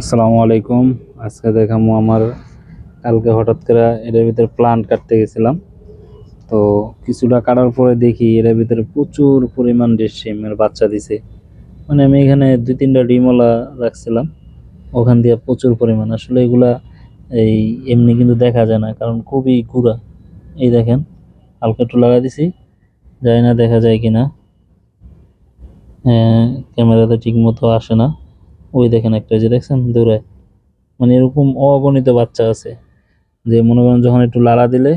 আসসালামু আলাইকুম। আজকে দেখামো আমার, কালকে হঠাৎ করে এটার ভিতরে প্লান্ট কাটতে গেছিলাম। তো কিছুটা কাটার পরে দেখি এর ভিতরে প্রচুর পরিমাণ রেশমের বাচ্চা দিছে। মানে আমি এখানে দুই তিনটা ডিমওয়ালা রাখছিলাম। ওখান দিয়ে প্রচুর পরিমাণ। আসলে এগুলা এই এমনি কিন্তু দেখা যায় না, কারণ খুবই গুঁড়া। এই দেখেন, হালকা একটু লাগা দিছি। জানি না, দেখা যায় কিনা। হ্যাঁ ক্যামেরাতে ঠিক মতো আসে না। ওই দেখেন একটা যে দেখছেন দূরে মানে এরকম অগণিত বাচ্চা আছে, যে মনে করেন যখন একটু লালা দিলে,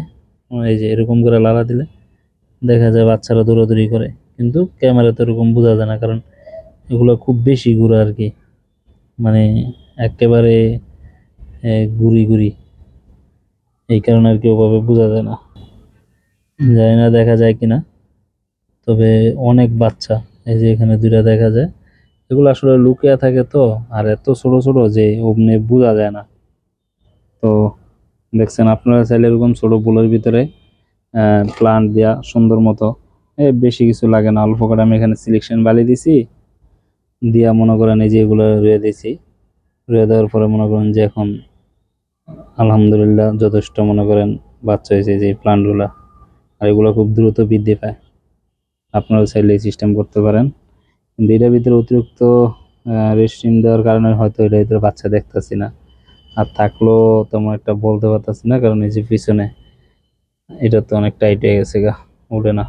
এই যে এরকম করে লালা দিলে দেখা যায় বাচ্চারা দৌড়াদৌড়ি করে, কিন্তু ক্যামেরাতে এরকম বোঝা যায় না, কারণ এগুলো খুব বেশি গুঁড়া আর কি মানে একেবারে গুড়ি গুড়ি, এই কারণে আর কি ওভাবে বোঝা যায় না। জানি না দেখা যায় কিনা, তবে অনেক বাচ্চা, এই যে এখানে দুইটা দেখা যায়। এগুলো আসলে লুকিয়ে থাকে তো, আর এত ছোট ছোট যে অমনি বোঝা যায় না। তো দেখছেন আপনারা চাইলে এরকম ছোট বুলের ভিতরে প্লান্ট দেওয়া সুন্দর মতো। এ, বেশি কিছু লাগে না, অল্প করে আমি এখানে সিলেকশন বালি দিছি। দিয়া মনে করেন এই যে এগুলো রুয়ে দিছি। রুয়ে দেওয়ার পরে মনে করেন যে এখন আলহামদুলিল্লাহ যথেষ্ট মনে করেন বাচ্চা হয়েছে যে প্লান্টগুলা আর এগুলো খুব দ্রুত বৃদ্ধি পায়। আপনারাও চাইলে এই সিস্টেম করতে পারেন। কিন্তু এটার ভিতরে অতিরিক্ত রেস্ট্রিম দেওয়ার কারণে হয়তো এটার ভিতরে বাচ্চা দেখতেছি না। আর থাকলেও তেমন একটা বলতে পারতেছি না, কারণ এই যে পিছনে, এটা তো অনেক টাইট হয়ে গেছে গা, উঠে না।